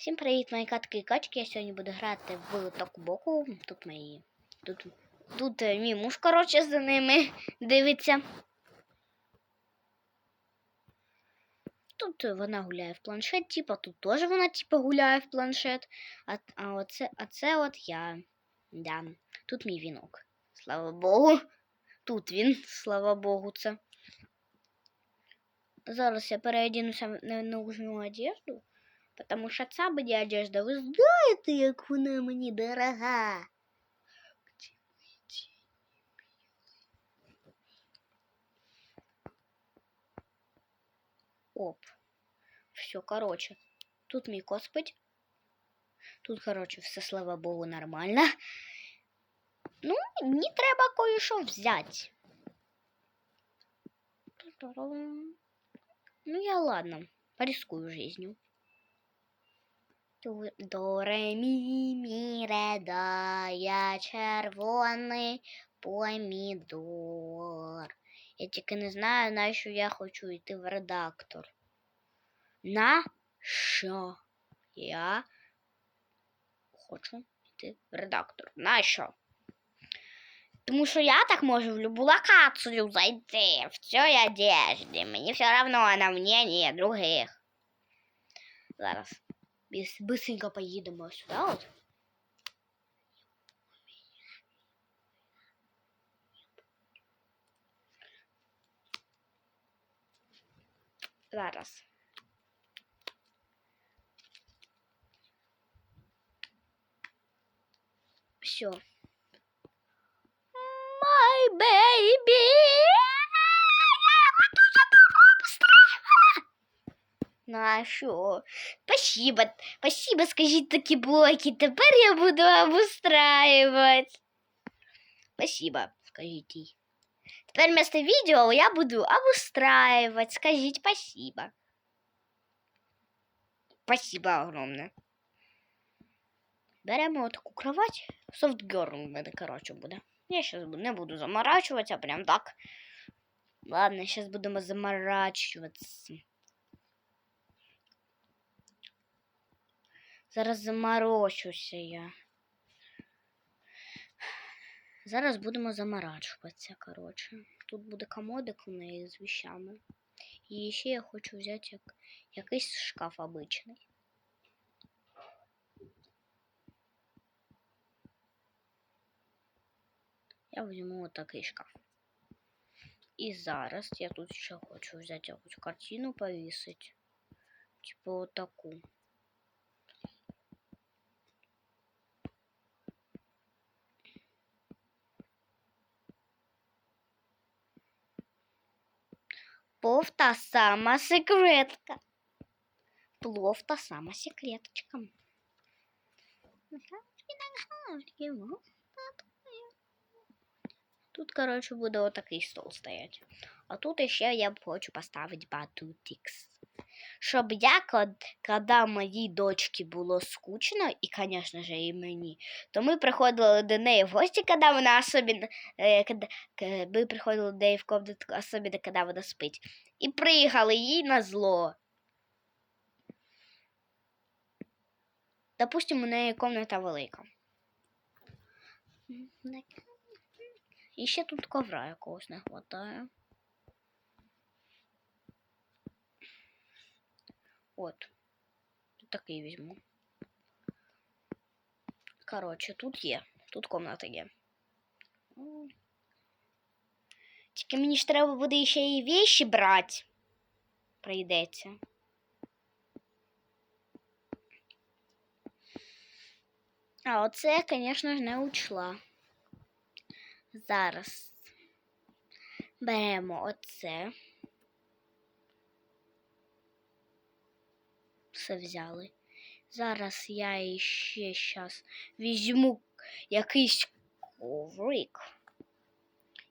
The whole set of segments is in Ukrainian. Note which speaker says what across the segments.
Speaker 1: Всім привіт, мої катки і качки. Я сьогодні буду грати в таку боку. Тут мої. Тут, тут е, мій муж, коротше, за ними дивиться. Тут е, вона гуляє в планшет, типа, тут теж вона типа гуляє в планшет. А, а, оце, а це от я. Да. Тут мій вінок. Слава Богу. Тут він, слава Богу, це. Зараз я переодінуся в ненужну одежду. Потому що ця буде одежда, ви знаєте, як вона мені дорога. Оп. Все, короче. Тут мій кот спить. Тут, короче, все, слава Богу, нормально. Ну, мені треба кое-що взяти. Ну, я ладно, порискую жизнью. Ту- До ре мі да, я червоний помідор. Я тільки не знаю, на що я хочу йти в редактор. На що я хочу йти в редактор? На що? Тому що я так можу в любу локацію зайти в цій одежді. Мені все одно на мнение других. Зараз. Быстренько поїдемо сюди. От. Зараз. Все. My baby. На що? Спасибо, спасибо, скажіть такі блоки. Тепер я буду обустраивать. Спасибо, скажіть їй. Тепер вместо відео я буду обустраивать. Скажіть спасибо. Спасибо огромне. Беремо таку кровать. Софтгерл у мене, коротше, буде. Я зараз не буду заморачуватися, прям так. Ладно, зараз будемо заморачуватися. Зараз заморочуся я. Зараз будемо заморачуватися, коротше. Тут буде комодик у неї з вещами. І ще я хочу взяти як, якийсь шкаф обичний. Я візьму отакий шкаф. І зараз я тут ще хочу взяти якусь картину повісити. Типу отаку. Плов та сама секретка. Плов та сама секреточка. Тут, коротше, буде отакий стол стоять. А тут ще я б хочу поставити батутікс. Щоб я, коли моїй дочці було скучно, і, звісно ж, і мені, то ми приходили до неї в гості, коли вона особливо, е, коли, ми приходили до неї в комнату, особливо, коли вона спить, і приїхали їй на зло. Допустим, у неї комната велика. І ще тут ковра якогось не хватає. От. Такий візьму. Коротше, тут є. Тут комната є. М. Тільки мені ж треба буде ще і вещи брати. Прийдеться. А оце я, звісно ж, не учла. Зараз беремо оце. Все взяли. Зараз я ще щас візьму якийсь коврик.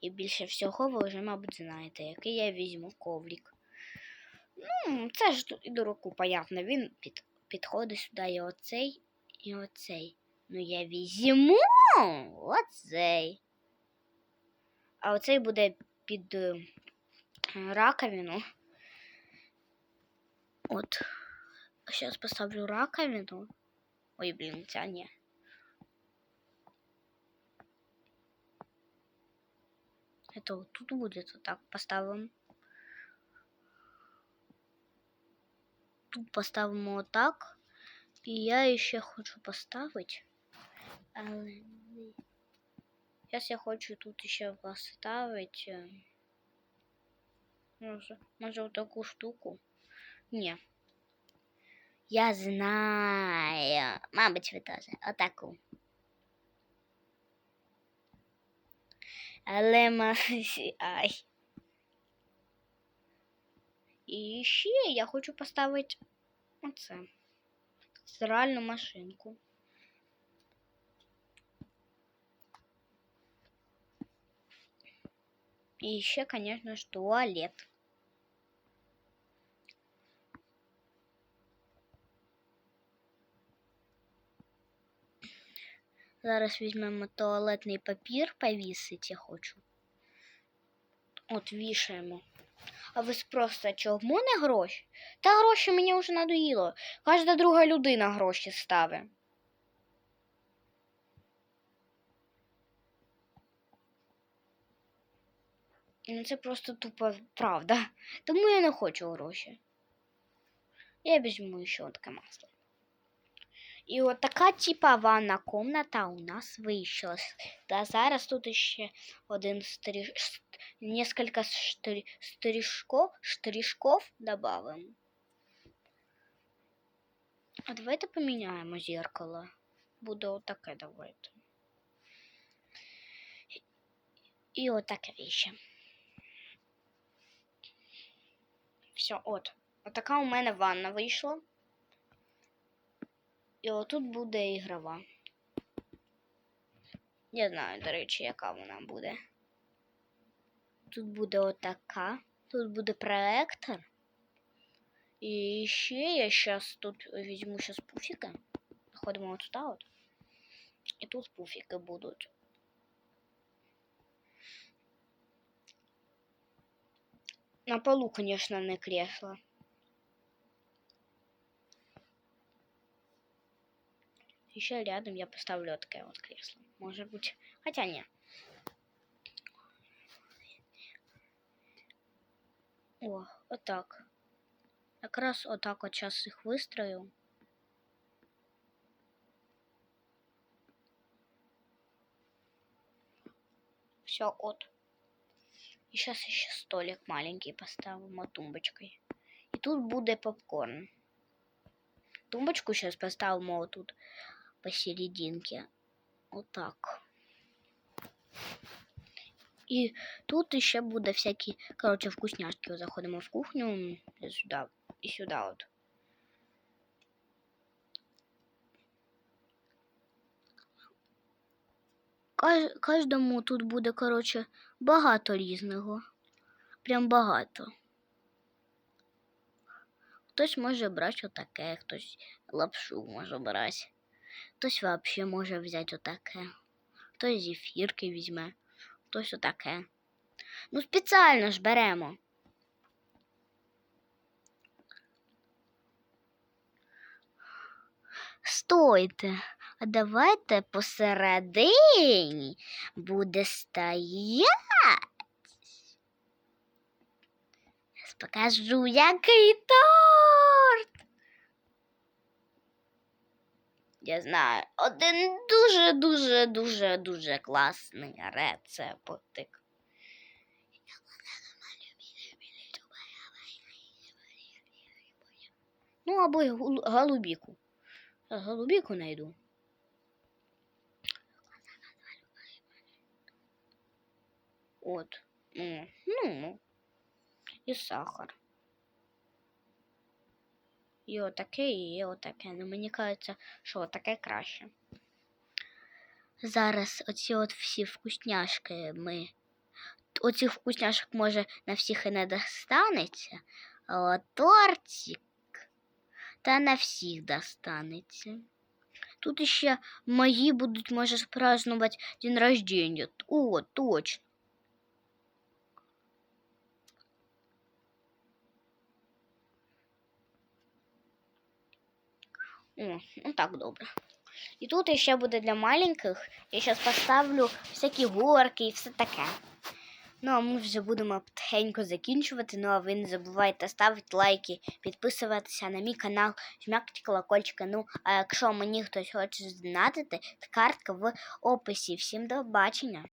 Speaker 1: І більше всього ви вже, мабуть, знаєте, який я візьму коврик. Ну, це ж і до руку, понятно. Він під, підходить сюди і оцей, і оцей. Ну, я візьму оцей. А оцей буде під раковину. От. Сейчас поставлю раковину. Ой, блин, не. Это вот тут будет вот так поставим. Тут поставимо вот так. І я ще хочу поставити. Зараз я хочу тут ще поставити. Може, може вот таку штуку. Ні. Я знаю. Мабуть, ви теж. Отаку. Але. Ай. І ще я хочу поставити оце. Стиральну машинку. И еще, конечно же, туалет. Зараз візьмемо туалетний папір, повісити я хочу. От вішаємо. А ви спросите, чому не гроші? Та гроші мені вже надоїло. Кожна друга людина гроші ставить. Ну це просто тупо правда. Тому я не хочу гроші. Я візьму ще таке масло. І от така типа ванна комната у нас вийшла. Та зараз тут ще один стрі... несколько штри... стрижков, штришков добавим. А давайте поміняємо зеркало. Буде отаке давайте. І отаке віще. Все, от. Отака у мене ванна вийшла. І отут буде ігрова. Не знаю, до речі, яка вона буде. Тут буде отака. Тут буде проектор. І ще я зараз тут візьму зараз пуфіки. Заходимо от сюди от. І тут пуфіки будуть. На полу, конечно, не кресло. Еще рядом я поставлю такое вот кресло. Может быть. Хотя нет. О, вот так. Как раз вот так вот сейчас их выстрою. Все, от. И сейчас еще столик маленький поставим тумбочкой. И тут будет попкорн. Тумбочку сейчас поставим вот тут посерединке. Вот так. И тут еще будет всякие, короче, вкусняшки. Заходим в кухню сюда, и сюда вот. Кожному тут буде, коротше, багато різного. Прям багато. Хтось може брати отаке, хтось лапшу може брати. Хтось взагалі може взяти отаке. Хтось зефірки візьме, хтось отаке. Ну, спеціально ж беремо. Стойте, а давайте посередині буде стоять. Зараз покажу, який торт. Я знаю, один дуже-дуже дуже дуже класний рецептик. Ну, або голубіку. Голубіку найду. От. Ну, ну. І сахар. І отаке, і отаке. Ну, мені кажеться, що отаке краще. Зараз оці от всі вкусняшки ми. Оцих вкусняшок може на всіх і не достанеться, а от тортик та на всіх достанеться. Тут ще мої будуть, може, празднувати день рождения. О, точно. О, ну так добре. І тут ще буде для маленьких. Я зараз поставлю всякі горки і все таке. Ну, а ми вже будемо потихеньку закінчувати. Ну, а ви не забувайте ставити лайки, підписуватися на мій канал, жмякати колокольчика. Ну, а якщо мені хтось хоче здонатити, то картка в описі. Всім до побачення!